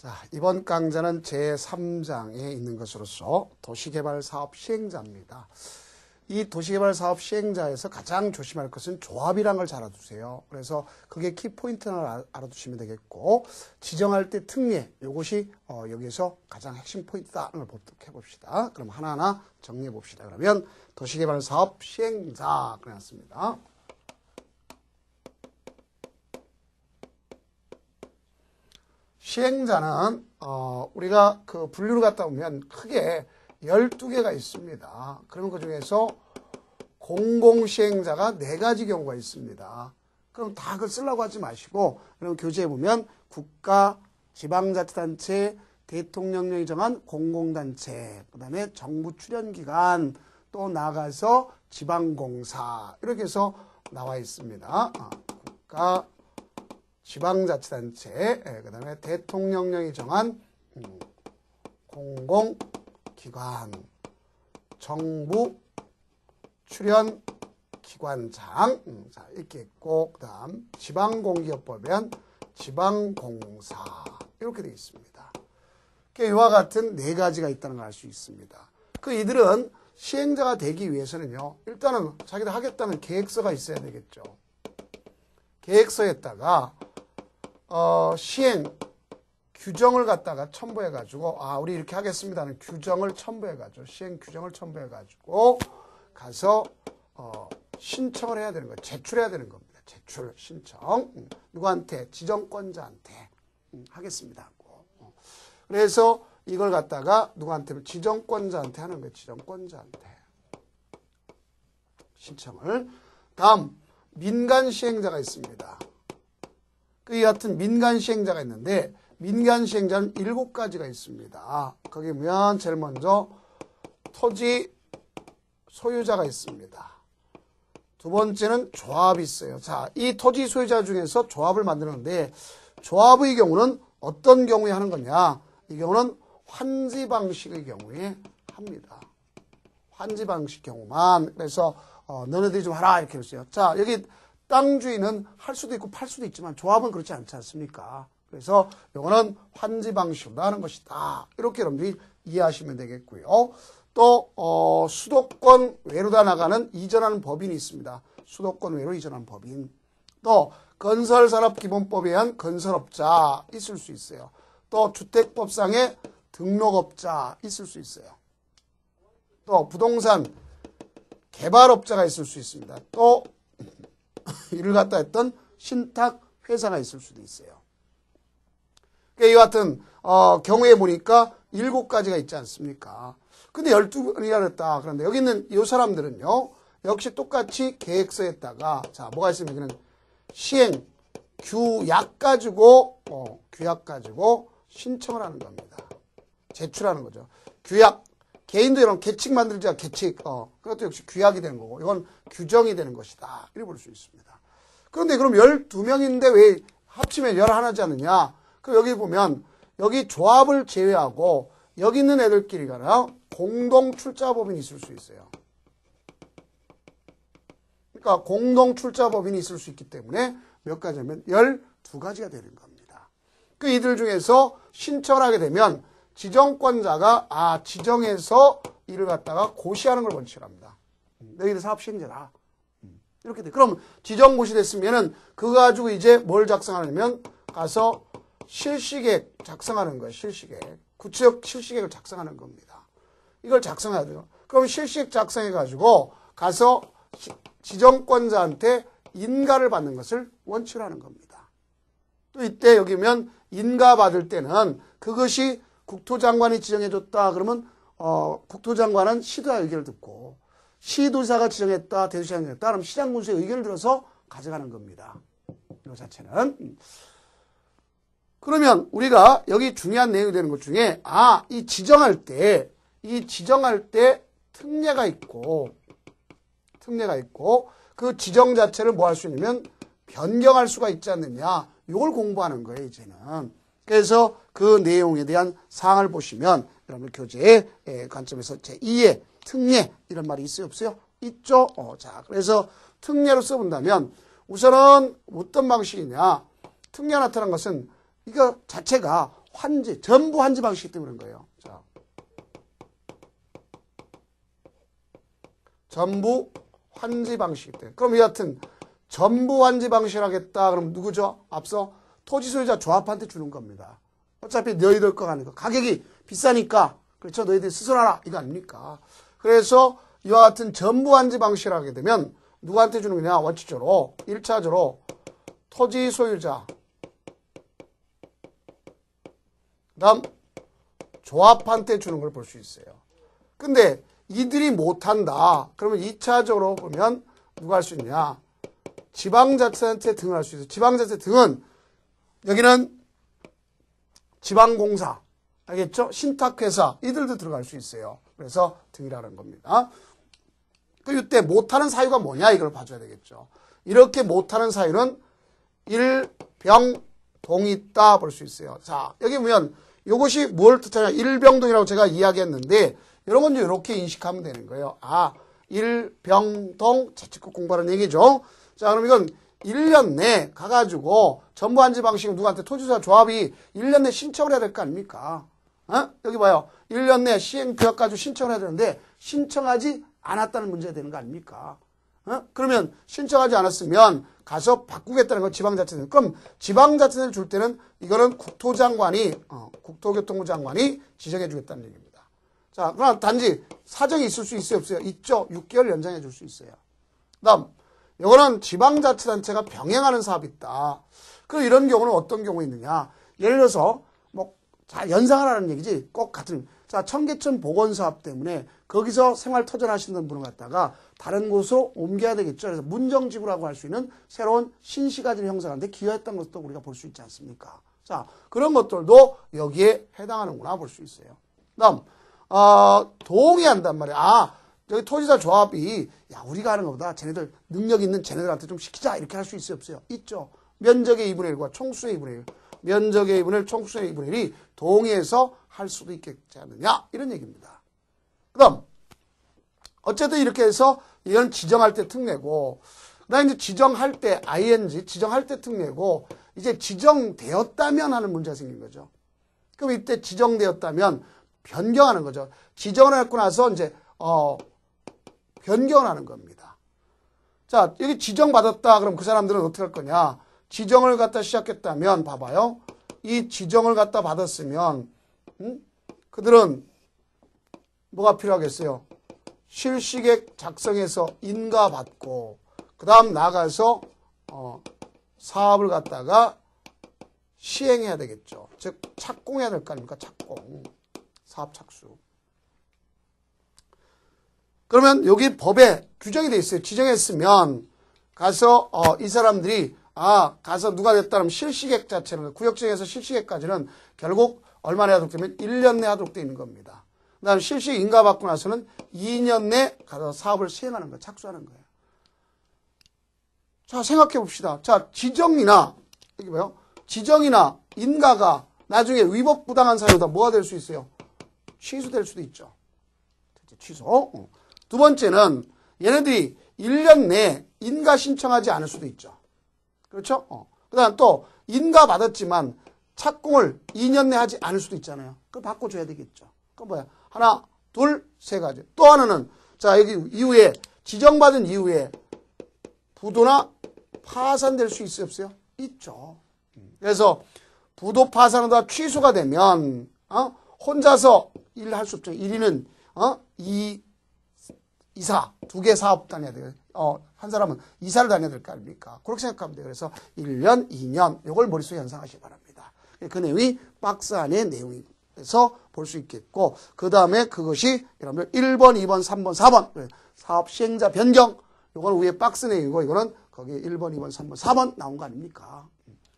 자, 이번 강좌는 제3장에 있는 것으로서 도시개발 사업 시행자입니다. 이 도시개발 사업 시행자에서 가장 조심할 것은 조합이란 걸 잘 알아두세요. 그래서 그게 키포인트를 알- 알아두시면 되겠고, 지정할 때 특례, 이것이 어, 여기에서 가장 핵심 포인트다는 걸 보도록 해봅시다. 그럼 하나하나 정리해 봅시다. 그러면 도시개발 사업 시행자, 그랬습니다. 시행자는 어, 우리가 그 분류를 갖다 보면 크게 12개가 있습니다. 그러면 그 중에서 공공시행자가 4가지 경우가 있습니다. 그럼 다 그걸 쓰려고 하지 마시고 그럼 교재에 보면 국가, 지방자치단체, 대통령령이 정한 공공단체, 그 다음에 정부 출연기관, 또 나가서 지방공사 이렇게 해서 나와 있습니다. 아, 국가, 지방자치단체, 예, 그 다음에 대통령령이 정한 음, 공공기관, 정부 출연 기관장, 음, 자, 이렇게 있고, 그 다음 지방공기업법엔 지방공사, 이렇게 되어 있습니다. 이와 같은 네 가지가 있다는 걸 알 수 있습니다. 그 이들은 시행자가 되기 위해서는요, 일단은 자기들 하겠다는 계획서가 있어야 되겠죠. 계획서에다가 어, 시행 규정을 갖다가 첨부해 가지고 아 우리 이렇게 하겠습니다는 규정을 첨부해 가지고 시행 규정을 첨부해 가지고 가서 어, 신청을 해야 되는 거예요. 제출해야 되는 겁니다. 제출 신청 음, 누구한테 지정권자한테 음, 하겠습니다. 어. 그래서 이걸 갖다가 누구한테 지정권자한테 하는 거예요. 지정권자한테 신청을 다음 민간 시행자가 있습니다. 그 같은 민간 시행자가 있는데 민간 시행자는 일곱 가지가 있습니다. 거기 보면 제일 먼저 토지 소유자가 있습니다. 두 번째는 조합이 있어요. 자, 이 토지 소유자 중에서 조합을 만드는데 조합의 경우는 어떤 경우에 하는 거냐? 이 경우는 환지 방식의 경우에 합니다. 환지 방식 경우만 그래서 어, 너네들이 좀 하라 이렇게 했어요. 자 여기 땅 주인은 할 수도 있고 팔 수도 있지만 조합은 그렇지 않지 않습니까? 그래서 이거는 환지 방식으로 하는 것이다. 이렇게 여러분들이 이해하시면 되겠고요. 또 어, 수도권 외로 다 나가는 이전하는 법인이 있습니다. 수도권 외로 이전하는 법인. 또 건설산업기본법에 의한 건설업자 있을 수 있어요. 또 주택법상의 등록업자 있을 수 있어요. 또 부동산 개발업자가 있을 수 있습니다. 또 이를 갖다 했던 신탁 회사가 있을 수도 있어요. 그러니까 이 같은 어, 경우에 보니까 일곱 가지가 있지 않습니까? 근데 열두 번이라 그랬다. 그런데 여기 있는 이 사람들은요. 역시 똑같이 계획서에다가 자 뭐가 있으면 여기는 시행 규약 가지고 어, 규약 가지고 신청을 하는 겁니다. 제출하는 거죠. 규약 개인도 이런 계칙 만들자 계칙 어 그것도 역시 규약이 되는 거고 이건 규정이 되는 것이다 이렇게 볼 수 있습니다. 그런데 그럼 12명인데 왜 합치면 11하지 않느냐? 그 여기 보면 여기 조합을 제외하고 여기 있는 애들끼리가 공동 출자법인이 있을 수 있어요. 그러니까 공동 출자법인이 있을 수 있기 때문에 몇 가지냐면 12가지가 되는 겁니다. 그 이들 중에서 신청을 하게 되면 지정권자가 아 지정해서 이를 갖다가 고시하는 걸 원칙을 합니다. 음, 너희들 사업 시행자라. 음, 이렇게 돼. 그럼 지정 고시 됐으면은 그거 가지고 이제 뭘 작성하냐면 가서 실시계획 작성하는 거예요. 실시계획. 구체적 실시계획을 작성하는 겁니다. 이걸 작성해야 돼요. 그럼 실시계획 작성해 가지고 가서 시- 지정권자한테 인가를 받는 것을 원칙으로 하는 겁니다. 또 이때 여기면 인가 받을 때는 그것이 국토장관이 지정해줬다. 그러면 어, 국토장관은 시도의 의견을 듣고 시도사가 지정했다. 대도시장이 지정했다. 그럼 시장군수의 의견을 들어서 가져가는 겁니다. 이 자체는. 음. 그러면 우리가 여기 중요한 내용이 되는 것 중에 아 이 지정할 때 이 지정할 때 특례가 있고 특례가 있고 그 지정 자체를 뭐 할 수 있냐면 변경할 수가 있지 않느냐. 이걸 공부하는 거예요 이제는 그래서 그 내용에 대한 사항을 보시면 여러분 교재의 예, 관점에서 제2의 특례 이런 말이 있어요 없어요? 있죠? 어, 자 그래서 특례로 써본다면 우선은 어떤 방식이냐 특례가 나타난 것은 이거 자체가 환지, 전부 환지 방식 때문에 그런 거예요. 자. 전부 환지 방식 때문에. 그럼 여하튼 전부 환지 방식을 하겠다. 그럼 누구죠? 앞서 토지 소유자 조합한테 주는 겁니다. 어차피 너희들 거 가는 거. 가격이 비싸니까. 그렇죠. 너희들 스스로 하라. 이거 아닙니까? 그래서 이와 같은 전부 환지 방식을 하게 되면 누구한테 주는 거냐? 원칙적으로 1차적으로 토지 소유자 그다음 조합한테 주는 걸 볼 수 있어요. 근데 이들이 못한다. 그러면 2차적으로 보면 누가 할 수 있냐? 지방자치단체 등을 할 수 있어요. 지방자치 등은 여기는 지방공사 알겠죠? 신탁회사 이들도 들어갈 수 있어요. 그래서 등이라는 겁니다. 그 이때 못하는 사유가 뭐냐 이걸 봐줘야 되겠죠. 이렇게 못하는 사유는 일병동이 있다 볼 수 있어요. 자 여기 보면 이것이 뭘 뜻하냐 일병동이라고 제가 이야기했는데 이런 건 이렇게 인식하면 되는 거예요. 아 일병동 자치구 공부하는 얘기죠. 자 그럼 이건 1년 내 가가지고 전부 한지 방식은 누구한테 토지소유자 조합이 1년 내 신청을 해야 될 거 아닙니까? 어? 여기 봐요. 1년 내 시행규약 가지고 신청을 해야 되는데 신청하지 않았다는 문제가 되는 거 아닙니까? 어? 그러면 신청하지 않았으면 가서 바꾸겠다는 건 지방자치단. 그럼 지방자치단을 줄 때는 이거는 국토장관이 어, 국토교통부 장관이 지정해 주겠다는 얘기입니다. 자, 그러나 단지 사정이 있을 수 있어요, 없어요? 있죠. 6개월 연장해 줄 수 있어요. 그다음 이거는 지방자치단체가 병행하는 사업이 있다. 그럼 이런 경우는 어떤 경우 있느냐? 예를 들어서 뭐 자, 연상을 하는 얘기지. 꼭 같은 자, 청계천 보건 사업 때문에 거기서 생활 터전 하시는 분을 갖다가 다른 곳으로 옮겨야 되겠죠. 그래서 문정지구라고 할 수 있는 새로운 신시가지를 형성하는데 기여했던 것도 우리가 볼 수 있지 않습니까? 자, 그런 것들도 여기에 해당하는구나 볼 수 있어요. 다음, 어, 동의한단 말이야. 아, 여기 토지자 조합이 야, 우리가 하는 것보다 쟤네들 능력 있는 쟤네들한테 좀 시키자. 이렇게 할 수 있어요, 없어요? 있죠. 면적의 2분의 1과 총수의 2분의 1. 면적의 2분의 1, 총수의 2분의 1이 동의해서 할 수도 있겠지 않느냐 이런 얘기입니다. 그 다음 어쨌든 이렇게 해서 이건 지정할 때 특례고 그다음 이제 지정할 때 ing 지정할 때 특례고 이제 지정되었다면 하는 문제가 생긴 거죠. 그럼 이때 지정되었다면 변경하는 거죠. 지정을 했고 나서 이제 어 변경을 하는 겁니다. 자 여기 지정받았다 그럼 그 사람들은 어떻게 할 거냐 지정을 갖다 시작했다면 봐봐요. 이 지정을 갖다 받았으면 음? 그들은 뭐가 필요하겠어요? 실시객 작성해서 인가받고 그 다음 나가서 어, 사업을 갖다가 시행해야 되겠죠. 즉 착공해야 될 거 아닙니까? 착공. 사업 착수. 그러면 여기 법에 규정이 돼 있어요. 지정했으면 가서 어, 이 사람들이 아 가서 누가 됐다면 실시객 자체는 구역정에서 실시객까지는 결국 얼마나 하도록 되면 1년 내 하도록 되어 있는 겁니다. 그 다음 실시 인가 받고 나서는 2년 내 가서 사업을 시행하는 거예요. 착수하는 거예요. 자 생각해 봅시다. 자 지정이나 이게 뭐요? 지정이나 인가가 나중에 위법 부당한 사유다 뭐가 될 수 있어요? 취소될 수도 있죠. 취소. 어? 두 번째는 얘네들이 1년 내에 인가 신청하지 않을 수도 있죠. 그렇죠? 어. 그 다음 또 인가 받았지만 착공을 2년 내 하지 않을 수도 있잖아요. 그거 바꿔줘야 되겠죠. 그 뭐야? 하나, 둘, 세 가지. 또 하나는 자 여기 이후에 지정받은 이후에 부도나 파산될 수 있어요 없어요? 있죠. 그래서 부도 파산하다 취소가 되면 어? 혼자서 일을 할 수 없죠. 1위는 어? 이 이사 두 개 사업 다녀야 돼요. 어, 한 사람은 이사를 다녀야 될 거 아닙니까? 그렇게 생각하면 돼요. 그래서 1년, 2년 이걸 머릿속에 연상하시기 바랍니다. 그 내용이 박스 안의 내용에서 볼 수 있겠고 그 다음에 그것이 이러면 1번, 2번, 3번, 4번 사업 시행자 변경 이건 위에 박스 내용이고 이거는 거기 1번, 2번, 3번, 4번 나온 거 아닙니까?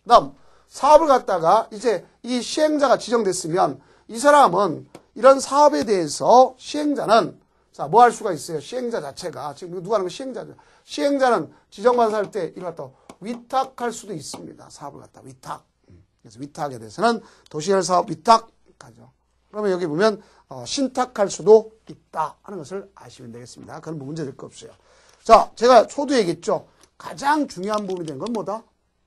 그 다음 사업을 갖다가 이제 이 시행자가 지정됐으면 이 사람은 이런 사업에 대해서 시행자는 자, 뭐 할 수가 있어요? 시행자 자체가. 지금 누가 하는 거 시행자죠. 시행자는 지정받은 사업 때 이걸 갖다 위탁할 수도 있습니다. 사업을 갖다 위탁. 그래서 위탁에 대해서는 도시개발 사업 위탁하죠. 그러면 여기 보면 어, 신탁할 수도 있다 하는 것을 아시면 되겠습니다. 그건 뭐 문제 될 거 없어요. 자, 제가 초도 얘기했죠. 가장 중요한 부분이 된 건 뭐다?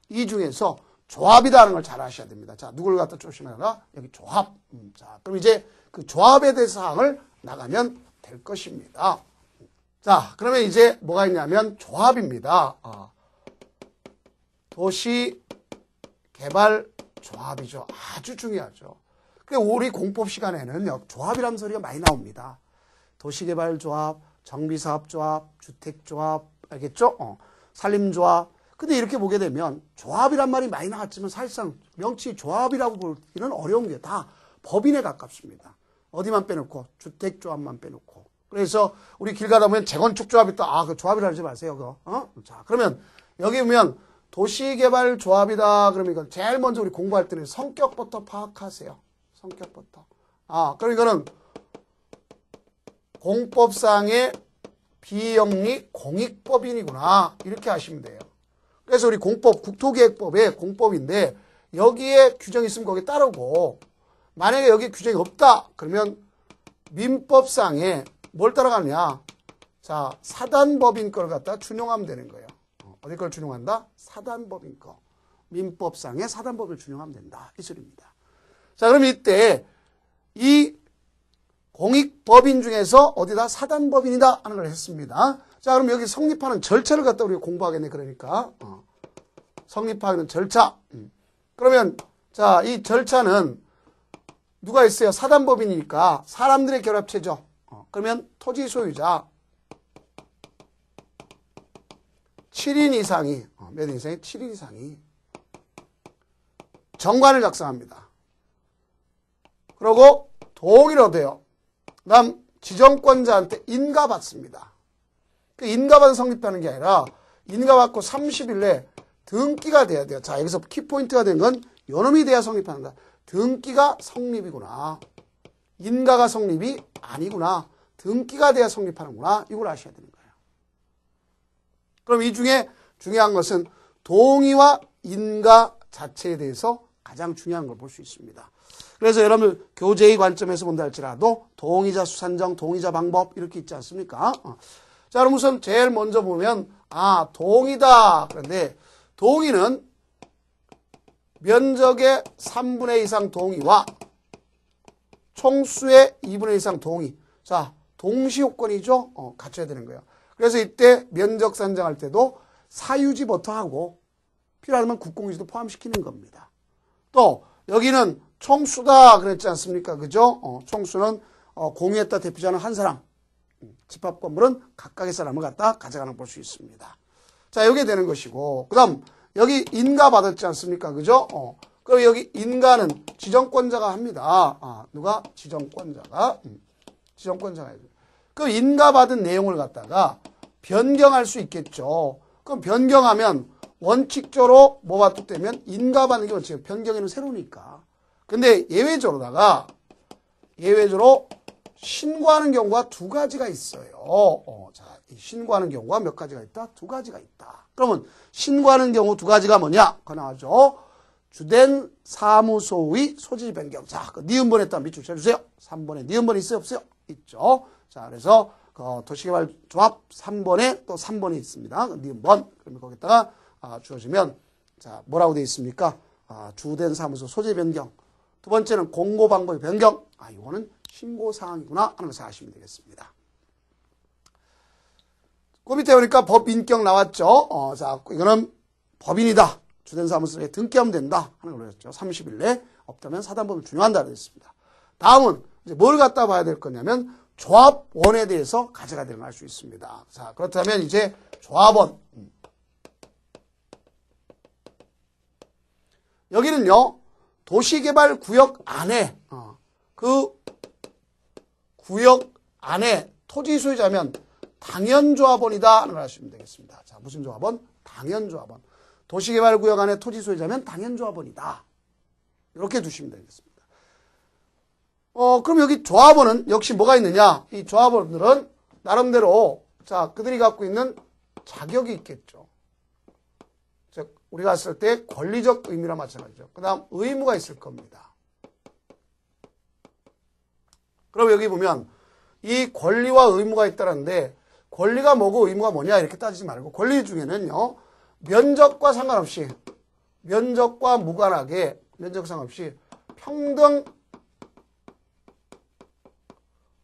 이 중에서 조합이라는 걸 잘 아셔야 됩니다. 자, 누굴 갖다 조심하라? 여기 조합. 음, 자, 그럼 이제 그 조합에 대해서 사항을 나가면 될 것입니다. 자, 그러면 이제 뭐가 있냐면 조합입니다. 아, 도시 개발 조합이죠. 아주 중요하죠. 그 우리 공법 시간에는 조합이라는 소리가 많이 나옵니다. 도시개발 조합, 정비사업 조합, 주택조합, 알겠죠? 어, 산림조합. 근데 이렇게 보게 되면 조합이란 말이 많이 나왔지만 사실상 명치 조합이라고 보기는 어려운 게 다 법인에 가깝습니다. 어디만 빼놓고 주택 조합만 빼놓고. 그래서 우리 길 가다 보면 재건축 조합이 있다. 아, 그 조합이라 하지 마세요. 그거. 어? 자, 그러면 여기 보면 도시개발 조합이다. 그러면 이건 제일 먼저 우리 공부할 때는 성격부터 파악하세요. 성격부터. 아, 그럼 이거는 공법상의 비영리 공익법인이구나. 이렇게 하시면 돼요. 그래서 우리 공법, 국토기획법의 공법인데 여기에 규정이 있으면 거기에 따르고 만약에 여기 규정이 없다. 그러면 민법상에 뭘 따라가느냐. 자, 사단법인 걸 갖다 준용하면 되는 거예요. 어, 어디 걸 준용한다? 사단법인 거. 민법상에 사단법을 준용하면 된다. 이 소리입니다. 자, 그럼 이때 이 공익법인 중에서 어디다 사단법인이다 하는 걸 했습니다. 자, 그럼 여기 성립하는 절차를 갖다 우리가 공부하겠네. 그러니까 어. 성립하는 절차. 음. 그러면 자, 이 절차는 누가 있어요? 사단법인이니까 사람들의 결합체죠. 어. 그러면 토지 소유자 7인 이상이 어, 몇인 이상이 7인 이상이 정관을 작성합니다. 그리고 동의를 얻어요. 그 다음 지정권자한테 인가받습니다. 그 인가받은 성립하는 게 아니라 인가받고 30일 내 등기가 돼야 돼요. 자 여기서 키포인트가 된 건 요놈이 돼야 성립한다. 등기가 성립이구나. 인가가 성립이 아니구나. 등기가 돼야 성립하는구나. 이걸 아셔야 되는 거예요. 그럼 이 중에 중요한 것은 동의와 인가 자체에 대해서 가장 중요한 걸 볼 수 있습니다. 그래서 여러분 교재의 관점에서 본다 할지라도 동의자 수산정, 동의자 방법 이렇게 있지 않습니까? 어. 자 그럼 우선 제일 먼저 보면 아 동의다. 그런데 동의는 면적의 3분의 2 이상 동의와 총수의 2분의 1 이상 동의. 자 동시 요건이죠. 어, 갖춰야 되는 거예요. 그래서 이때 면적 산정할 때도 사유지부터 하고 필요하면 국공유지도 포함시키는 겁니다. 또 여기는 총수다 그랬지 않습니까? 그죠? 어, 총수는 어, 공유했다 대표자는 한 사람. 음, 집합 건물은 각각의 사람을 갖다 가져가는 볼 수 있습니다. 자, 이게 되는 것이고, 그 다음, 여기 인가 받았지 않습니까? 그죠? 어, 그럼 여기 인가는 지정권자가 합니다. 아, 누가? 지정권자가. 음, 지정권자가 해요. 그 인가 받은 내용을 갖다가 변경할 수 있겠죠. 그럼 변경하면 원칙적으로 뭐가 뜻되면 인가 받는 게 원칙. 변경에는 새로우니까. 근데 예외적으로다가 예외적으로 신고하는 경우가 두 가지가 있어요. 어, 자, 신고하는 경우가 몇 가지가 있다? 두 가지가 있다. 그러면 신고하는 경우 두 가지가 뭐냐? 그 나와죠. 주된 사무소의 소지 변경. 자, 그 니은번에 딱 밑줄 쳐주세요. 3번에 니은번 있어요? 없어요? 있죠. 자, 그래서 그 도시개발 조합 3번에 또 3번이 있습니다. 그 니은번. 그러면 거기다가 아, 주어지면 자, 뭐라고 되어 있습니까? 아, 주된 사무소 소재 변경. 두 번째는 공고 방법의 변경. 아, 이거는 신고 사항이구나 하는 것을 아시면 되겠습니다. 그 밑에 보니까 법인격 나왔죠. 어, 자, 이거는 법인이다. 주된 사무소에 등기하면 된다 하는 걸 그랬죠. 30일 내 없다면 사단법을 준용한다 그랬습니다. 다음은 이제 뭘 갖다 봐야 될 거냐면 조합원에 대해서 걸알수 있습니다. 자, 그렇다면 이제 조합원. 음. 여기는요, 도시개발 구역 안에, 어, 그 구역 안에 토지 소유자면 당연조합원이다 하는 걸 아시면 되겠습니다. 자, 무슨 조합원? 당연조합원. 도시개발구역 안에 토지 소유자면 당연조합원이다. 이렇게 두시면 되겠습니다. 어, 그럼 여기 조합원은 역시 뭐가 있느냐? 이 조합원들은 나름대로 자, 그들이 갖고 있는 자격이 있겠죠. 즉, 우리가 했을 때 권리적 의미랑 마찬가지죠. 그 다음 의무가 있을 겁니다. 그럼 여기 보면 이 권리와 의무가 있다는데 권리가 뭐고 의무가 뭐냐 이렇게 따지지 말고 권리 중에는요 면적과 상관없이 면적과 무관하게 면적 상관없이 평등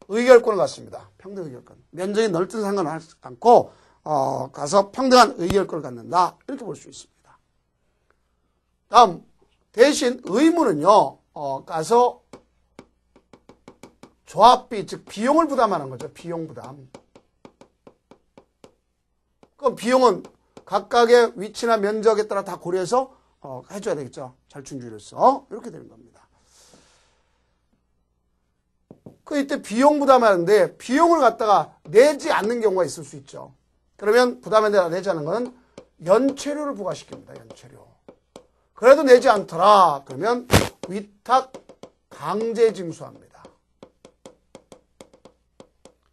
의결권을 갖습니다. 평등 의결권. 면적이 넓든 상관하지 않고 어, 가서 평등한 의결권을 갖는다. 이렇게 볼 수 있습니다. 다음 대신 의무는요. 어, 가서 조합비 즉 비용을 부담하는 거죠. 비용 부담. 그럼 비용은 각각의 위치나 면적에 따라 다 고려해서 어, 해줘야 되겠죠. 절충주의로서 이렇게 되는 겁니다. 그 이때 비용 부담하는데 비용을 갖다가 내지 않는 경우가 있을 수 있죠. 그러면 부담에 대해 내지 않는 것은 연체료를 부과시킵니다. 연체료. 그래도 내지 않더라. 그러면 위탁 강제 징수합니다.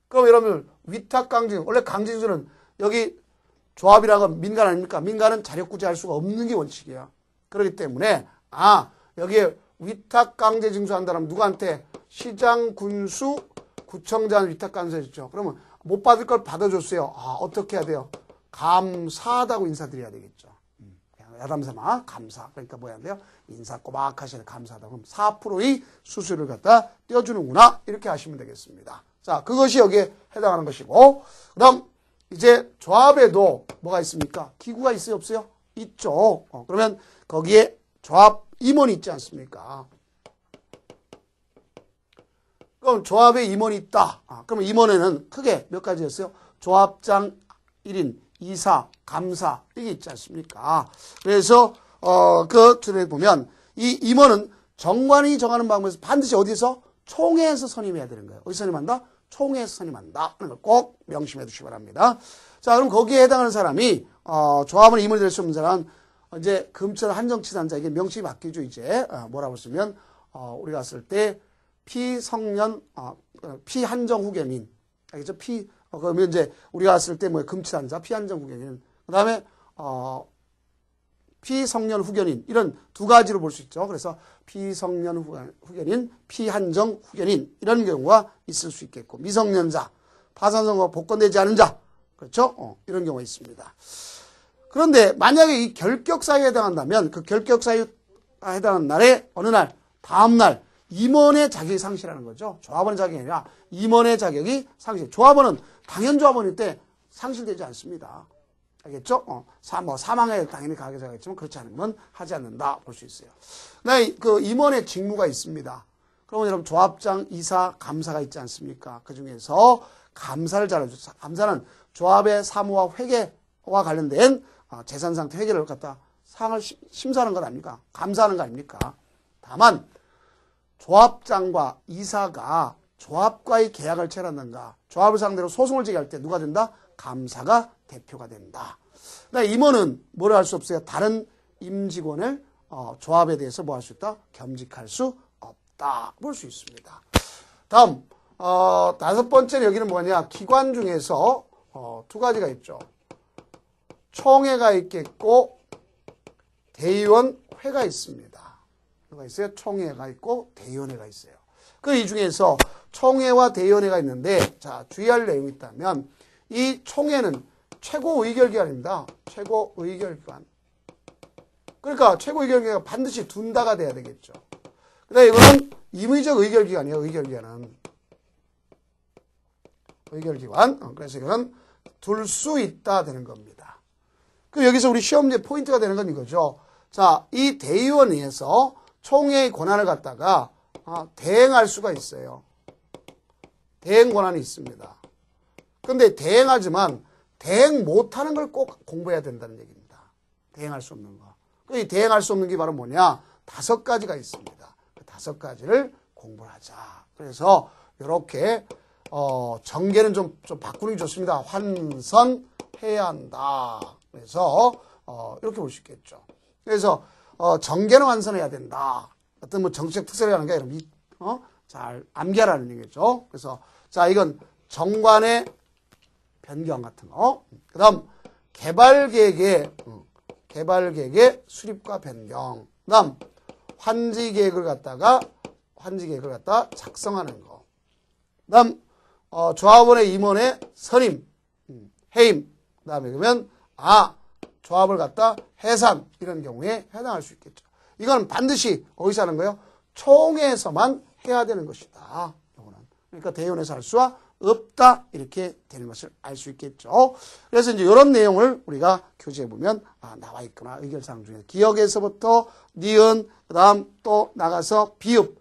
그럼 여러분 위탁 강제 원래 강제 징수는 여기 조합이라고 민간 아닙니까? 민간은 자력구제할 수가 없는 게 원칙이야. 그렇기 때문에 아 여기에 위탁 강제 징수한다면 누구한테 시장 군수 구청장 위탁 강제했죠. 그러면 못 받을 걸 받아줬어요. 아 어떻게 해야 돼요? 감사하다고 인사드려야 되겠죠. 음, 야담삼아 감사. 그러니까 뭐야 돼요? 인사 꼬박 하시는 감사하다. 그럼 4%의 수수료를 갖다 떼어주는구나. 이렇게 하시면 되겠습니다. 자, 그것이 여기에 해당하는 것이고, 그 다음, 이제 조합에도 뭐가 있습니까? 기구가 있어요? 없어요? 있죠. 어, 그러면 거기에 조합 임원이 있지 않습니까? 그럼 조합에 임원이 있다. 아, 그러면 임원에는 크게 몇 가지였어요? 조합장 1인, 이사, 감사 이게 있지 않습니까? 그래서 어, 그 줄에 보면 이 임원은 정관이 정하는 방법에서 반드시 어디서 총회에서 선임해야 되는 거예요. 어디서 선임한다? 총회에서 선임한다. 하는 걸 꼭 명심해 두시기 바랍니다. 자, 그럼 거기에 해당하는 사람이 어, 조합은 임원이 될 수 없는 사람 이제 금철 한정치산자에게 명칭이 바뀌죠. 이제 어, 뭐라고 쓰면 어, 우리가 쓸 때 피성년 어, 어, 피한정 후견인 알겠죠? 피 어, 그러면 이제 우리가 쓸 때 뭐 금치단자 피한정 후견인 그 다음에 어 피성년 후견인 이런 두 가지로 볼 수 있죠. 그래서 피성년 후견인, 피한정 후견인 이런 경우가 있을 수 있겠고 미성년자, 파산선거 복권되지 않은 자 그렇죠? 어, 이런 경우가 있습니다. 그런데 만약에 이 결격 사유에 해당한다면 그 결격 사유에 해당하는 날에 어느 날 다음 날 임원의 자격이 상실하는 거죠. 조합원의 자격이 아니라 임원의 자격이 상실. 조합원은 당연 조합원일 때 상실되지 않습니다. 알겠죠? 어, 사, 뭐 사망에 당연히 가게 되겠지만 그렇지 않으면 하지 않는다 볼 수 있어요. 네, 그 임원의 직무가 있습니다. 그러면 여러분 조합장, 이사, 감사가 있지 않습니까? 그 중에서 감사를 잘해주죠. 감사는 조합의 사무와 회계와 관련된 어, 재산 상태 회계를 갖다 상을 심사하는 것 아닙니까? 감사하는 거 아닙니까? 다만 조합장과 이사가 조합과의 계약을 체결한는가 조합을 상대로 소송을 제기할 때 누가 된다? 감사가 대표가 된다. 그다음 임원은 뭐를 할 수 없어요? 다른 임직원을 어, 조합에 대해서 뭐 할 수 있다? 겸직할 수 없다. 볼 수 있습니다. 다음 어, 다섯 번째는 여기는 뭐냐? 기관 중에서 어, 두 가지가 있죠. 총회가 있겠고 대의원 회가 있습니다. 뭐가 있어요? 총회가 있고 대의원회가 있어요. 그 이 중에서 총회와 대의원회가 있는데 자 주의할 내용이 있다면 이 총회는 최고 의결기관입니다. 최고 의결기관. 그러니까 최고 의결기관이 반드시 둔다가 돼야 되겠죠. 그다음 이거는 임의적 의결기관이에요. 의결기관은 의결기관. 어, 그래서 이거는 둘 수 있다 되는 겁니다. 그 여기서 우리 시험제 포인트가 되는 건 이거죠. 자, 이 대의원회에서 총회의 권한을 갖다가 어, 대행할 수가 있어요. 대행 권한이 있습니다. 근데 대행하지만 대행 못하는 걸 꼭 공부해야 된다는 얘기입니다. 대행할 수 없는 거. 그 대행할 수 없는 게 바로 뭐냐? 다섯 가지가 있습니다. 그 다섯 가지를 공부를 하자. 그래서 이렇게 어, 전개는 좀, 좀 바꾸는 게 좋습니다. 환선해야 한다. 그래서 어, 이렇게 볼 수 있겠죠. 그래서 어, 전개는 완선해야 된다. 어떤 뭐 정책 특색을 하는 게 아니라 이, 어? 잘 암기하라는 얘기죠. 그래서 자 이건 정관의 변경 같은 거. 그 다음 개발 계획의 개발 계획의 수립과 변경. 그 다음 환지 계획을 갖다가 환지 계획을 갖다 작성하는 거. 그 다음 어, 조합원의 임원의 선임, 음, 해임. 그 다음에 그러면 아 조합을 갖다 해산 이런 경우에 해당할 수 있겠죠. 이건 반드시 어디서 하는 거예요? 총회에서만 해야 되는 것이다. 요거는. 그러니까 대의원에서 할 수가 없다 이렇게 되는 것을 알 수 있겠죠. 그래서 이제 이런 내용을 우리가 교재에 보면 아, 나와 있구나 의결사항 중에 기억에서부터 니은 그다음 또 나가서 비읍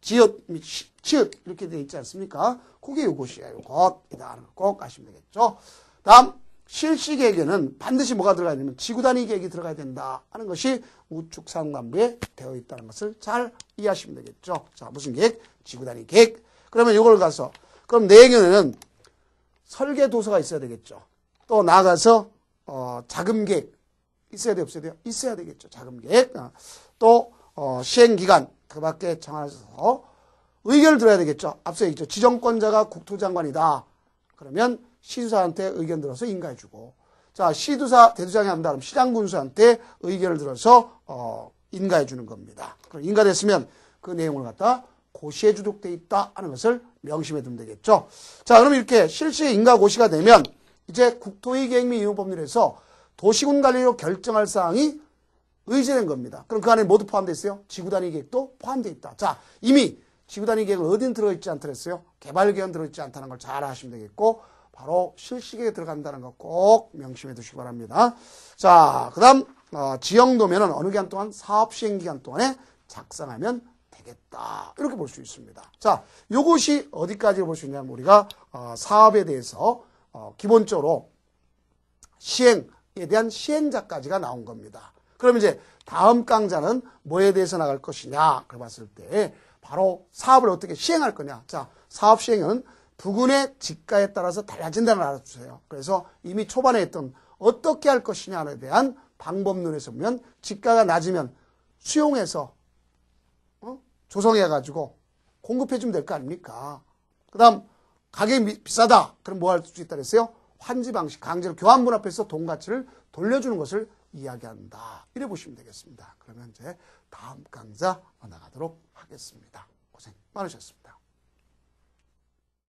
지읒 및 시- 치읒 이렇게 되어 있지 않습니까? 그게 요것이에요. 요것이다 거꼭 아시면 되겠죠. 다음 실시 계획에는 반드시 뭐가 들어가야 되냐면 지구단위 계획이 들어가야 된다 하는 것이 우측 상단부에 되어 있다는 것을 잘 이해하시면 되겠죠. 자 무슨 계획? 지구단위 계획. 그러면 이걸 가서 그럼 내년에는 설계 도서가 있어야 되겠죠. 또 나가서 어, 자금 계획 있어야 돼 없어야 돼요? 있어야 되겠죠. 자금 계획. 어, 또 어, 시행 기간 그 밖에 정하셔서 의견을 들어야 되겠죠. 앞서 얘기했죠. 지정권자가 국토장관이다. 그러면 시주사한테 의견 들어서 인가해주고 자 시두사 대두장이 한다 그럼 시장군수한테 의견을 들어서 어, 인가해주는 겁니다. 그럼 인가됐으면 그 내용을 갖다 고시에 주독돼 있다 하는 것을 명심해 두면 되겠죠. 자 그럼 이렇게 실시 인가 고시가 되면 이제 국토의 계획 및 이용법률에서 도시군 관리로 결정할 사항이 의제된 겁니다. 그럼 그 안에 모두 포함되어 있어요? 지구 단위 계획도 포함되어 있다. 자, 이미 지구 단위 계획은 어딘 들어있지 않더랬어요? 개발 계획은 들어있지 않다는 걸 잘 아시면 되겠고, 바로 실시계획에 들어간다는 거 꼭 명심해 두시기 바랍니다. 자, 그 다음, 어, 지형도면은 어느 기간 동안 사업 시행 기간 동안에 작성하면 되겠다. 이렇게 볼 수 있습니다. 자, 요것이 어디까지 볼 수 있냐면 우리가 어, 사업에 대해서 어, 기본적으로 시행에 대한 시행자까지가 나온 겁니다. 그럼 이제 다음 강좌는 뭐에 대해서 나갈 것이냐 그래 봤을 때 바로 사업을 어떻게 시행할 거냐. 자, 사업 시행은 부근의 지가에 따라서 달라진다는 걸 알아주세요. 그래서 이미 초반에 했던 어떻게 할 것이냐에 대한 방법론에서 보면 지가가 낮으면 수용해서 어? 조성해가지고 공급해주면 될 거 아닙니까? 그 다음, 가격이 미- 비싸다. 그럼 뭐 할 수 있다 그랬어요? 환지 방식, 강제로 교환분 앞에서 돈 가치를 돌려주는 것을 이야기한다. 이래 보시면 되겠습니다. 그러면 이제 다음 강좌 나가도록 하겠습니다. 고생 많으셨습니다.